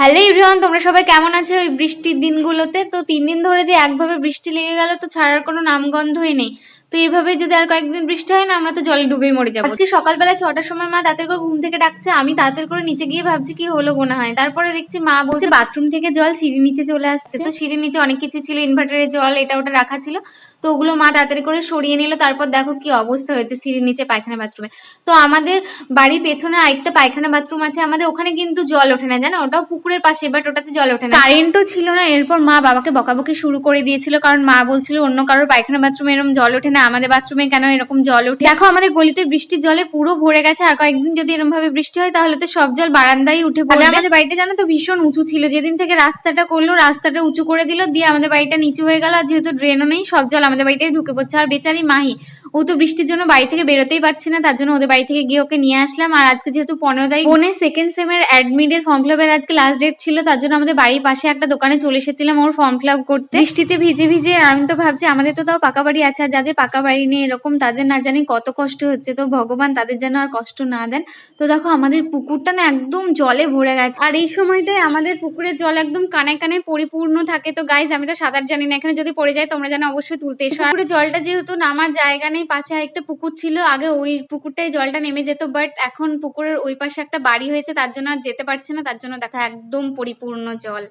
Hello everyone, তোমরা সবাই কেমন আছো ওই বৃষ্টির দিনগুলোতে? তো তিন দিন ধরে যে একভাবে বৃষ্টি লেগে গেল, তো ছাড়ার কোনো নামগন্ধই নেই। তো এইভাবে যদি আর কয়েকদিন বৃষ্টি হয় না, আমরা তো জলে ডুবেই মরে যাব। আজকে সকালবেলা ছটার সময় মা তাড়াতাড়ি করে ঘুম থেকে ডাকছে, আমি তাড়াতাড়ি করে নিচে গিয়ে ভাবছি কি হলো মনে হয়। তারপরে দেখছি মা বলছে, বাথরুম থেকে জল সিঁড়ি নিচে চলে আসছে। তো সিঁড়ির নিচে অনেক কিছু ছিল ইনভার্টারের জল, এটা ওটা রাখা ছিল। তো ওগুলো মা তাড়াতাড়ি করে সরিয়ে নিল তারপর দেখো কি অবস্থা হয়েছে সিঁড়ির নিচে পায়খানা বাথরুমে। তো আমাদের বাড়ির পেছনে আরেকটা পায়খানা বাথরুম আছে আমাদের ওখানে কিন্তু জল ওঠে না জানো? ওটাও পুকুরের পাশে বাট ওটাতে জল ওঠে না। কারেন্টও ছিল না এরপর মা বাবাকে বকাবকি শুরু করে দিয়েছিল কারণ মা বলছিল অন্য কারোর পায়খানা বাথরুমে এরকম জল ওঠে না আমাদের বাথরুমে কেন এরকম জল ওঠে? দেখো আমাদের গলিতে বৃষ্টির জলে পুরো ভরে গেছে আর কয়েকদিন যদি এরকম ভাবে বৃষ্টি হয় তাহলে তো সব জল বারান্দায় উঠে পড়বে। আমাদের বাড়িটা জানো তো ভীষণ উঁচু ছিল যেদিন থেকে রাস্তাটা করল রাস্তাটা উঁচু করে দিল দিয়ে আমাদের বাড়িটা নিচু হয়ে গেল আর যেহেতু ড্রেনও নেই সব জল আমাদের বাড়িটাই ঢুকে পড়ছে। আর বেচারি মাহি, ও তো বৃষ্টির জন্য বাড়ি থেকে বেরোতেই পারছে না, তার জন্য ওদের বাড়ি থেকে গিয়ে ওকে নিয়ে আসলাম। আর আজকে যেহেতু পনেরো তারিখ বোনের সেকেন্ড সেমের অ্যাডমিটের ফর্ম ফিল আপের আজকে লাস্ট ডেট ছিল, তার জন্য আমাদের বাড়ির পাশে একটা দোকানে চলে এসেছিলাম ওর ফর্ম ফিল করতে। বৃষ্টিতে ভিজে ভিজে, আর আমি তো ভাবছি আমাদের তো তাও পাকা বাড়ি আছে, আর যাদের পাকা বাড়ি নেই এরকম, তাদের না জানি কত কষ্ট হচ্ছে। তো ভগবান তাদের যেন আর কষ্ট না দেন। তো দেখো আমাদের পুকুরটা না একদম জলে ভরে গেছে। আর এই সময়টায় আমাদের পুকুরের জল একদম কানে কানে পরিপূর্ণ থাকে। তো গাইজ আমি তো সাঁতার জানি না, এখানে যদি পড়ে যায় তোমরা যেন অবশ্যই তুলতে পুকুরে জলটা যেহেতু নামার জায়গা নেই, পাশে একটা পুকুর ছিল, আগে ওই পুকুরটাই জলটা নেমে যেত বাট এখন পুকুরের ওই পাশে একটা বাড়ি হয়েছে, তার জন্য আর যেতে পারছে না, তার জন্য দেখা একদম পরিপূর্ণ জল।